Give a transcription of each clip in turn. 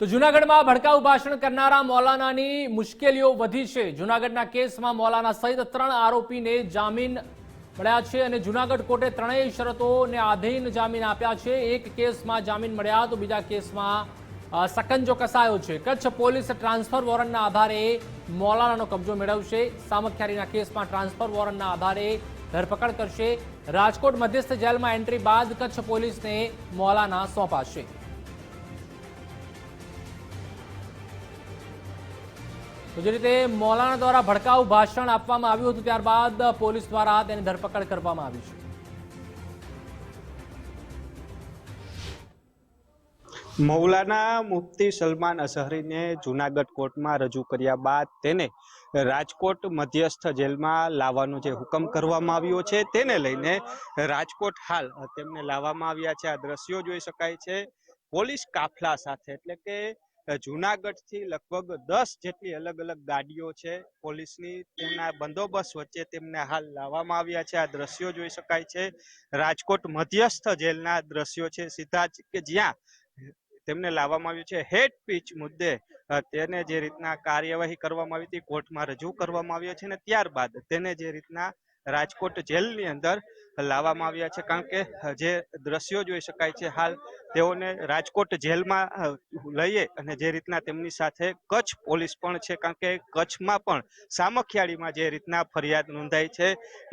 તો જૂનાગઢમાં ભડકાઉ ભાષણ કરનારા મૌલાનાની મુશ્કેલીઓ વધી છે. જૂનાગઢના કેસમાં મૌલાના સહિત ત્રણ આરોપીને જામીન મળ્યા છે અને જૂનાગઢ કોર્ટે ત્રણેય શરતોને આધીન જામીન આપ્યા છે. એક કેસમાં જામીન મળ્યા તો બીજા કેસમાં સકંજો કસાયો છે. કચ્છ પોલીસ ટ્રાન્સફર વોરંટના આધારે મૌલાનાનો કબજો મેળવશે. સામખિયારીના કેસમાં ટ્રાન્સફર વોરંટના આધારે ધરપકડ કરશે. રાજકોટ મધ્યસ્થ જેલમાં એન્ટ્રી બાદ કચ્છ પોલીસને મૌલાના સોંપાશે. જે રીતે મૌલાના દ્વારા ભડકાઉ ભાષણ આપવામાં આવ્યું હતું, ત્યારબાદ પોલીસ દ્વારા તેની ધરપકડ કરવામાં આવી છે. મૌલાના મુફ્તી સલમાન અઝહરીને જુનાગઢ કોર્ટમાં રજૂ કર્યા બાદ તેને રાજકોટ મધ્યસ્થ જેલમાં લાવવાનો જે હુકમ કરવામાં આવ્યો છે, તેને લઈને રાજકોટ હાલ તેમને લાવવામાં આવ્યા છે. આ દ્રશ્યો જોઈ શકાય છે. પોલીસ કાફલા સાથે, એટલે કે જુનાગઢથી લગભગ દસ જેટલી અલગ અલગ ગાડીઓ છે પોલીસની. તેમના બંદોબસ્ત વચ્ચે તેમને હાલ લાવવામાં આવ્યા છે. આ દ્રશ્યો જોઈ શકાય છે. રાજકોટ મધ્યસ્થ જેલના દ્રશ્યો છે. સીધા કે જ્યાં તેમને લાવવામાં આવ્યું છે. હેડ પીચ મુદ્દે તેને જે રીતના કાર્યવાહી કરવામાં આવી હતી, કોર્ટમાં રજૂ કરવામાં આવ્યો છે અને ત્યારબાદ તેને જે રીતના રાજકોટ જેલની અંદર લાવવામાં આવ્યા છે. કારણ કે જે દ્રશ્યો જોઈ શકાય છે હાલ, તેઓને રાજકોટ જેલમાં લઈએ અને જે રીતના તેમની સાથે કચ્છ પોલીસ પણ છે. કારણ કે કચ્છમાં પણ સામખિયાળીમાં જે રીતના ફરિયાદ નોંધાઈ છે.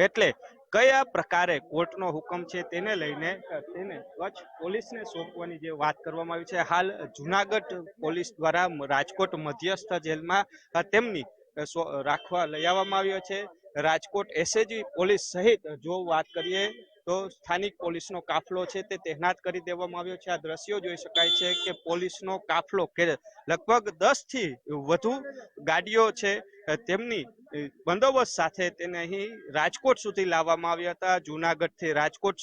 એટલે કયા પ્રકારે કોર્ટનો હુકમ છે તેને લઈને તેને કચ્છ પોલીસને સોંપવાની જે વાત કરવામાં આવી છે. હાલ જુનાગઢ પોલીસ દ્વારા રાજકોટ મધ્યસ્થ જેલમાં તેમની રાખવા લઈ આવવામાં આવ્યો છે. રાજકોટ એસએજી પોલીસ સહિત જો વાત કરીએ તો સ્થાનિક પોલીસનો કાફલો છે તે તહેનાત કરી દેવામાં આવ્યો છે. આ દ્રશ્યો જોઈ શકાય છે કે પોલીસનો કાફલો કે લગભગ દસથી વધુ ગાડીઓ છે તેમની બંદોબસ્ત સાથે તેને અહીં રાજકોટ સુધી લાવવામાં આવ્યા હતા. જુનાગઢથી રાજકોટ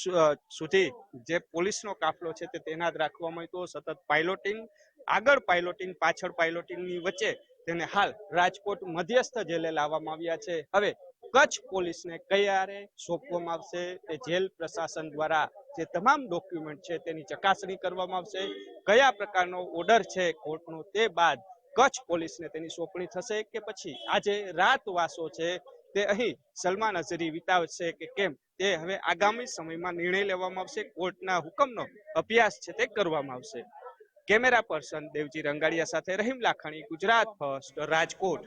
સુધી જે પોલીસનો કાફલો છે તે તહેનાત રાખવામાં આવ્યો હતો. સતત પાયલોટિંગ, આગળ પાયલોટિંગ, પાછળ પાયલોટિંગની વચ્ચે તેને હાલ રાજકોટ મધ્યસ્થ જેલે લાવવામાં આવ્યા છે. હવે કચ્છ પોલીસને ક્યારે સોંપવામાં આવશે? તે જેલ પ્રશાસન દ્વારા જે તમામ ડોક્યુમેન્ટ છે તેની ચકાસણી કરવામાં આવશે. કયા પ્રકારનો ઓર્ડર છે કોર્ટનો તે બાદ કચ્છ પોલીસને તેની સોંપણી થશે કે પછી? આજે રાતવાસો છે. તે અહીં સલમાન અઝરી વિતાવશે કે કેમ? તે હવે આગામી સમયમાં નિર્ણય લેવામાં આવશે. કોર્ટના હુકમનો અભ્યાસ છે તે કરવામાં આવશે. કેમેરા પર્સન દેવજી રંગાડિયા સાથે રહીમ લાખાણી ગુજરાત ફર્સ્ટ રાજકોટ.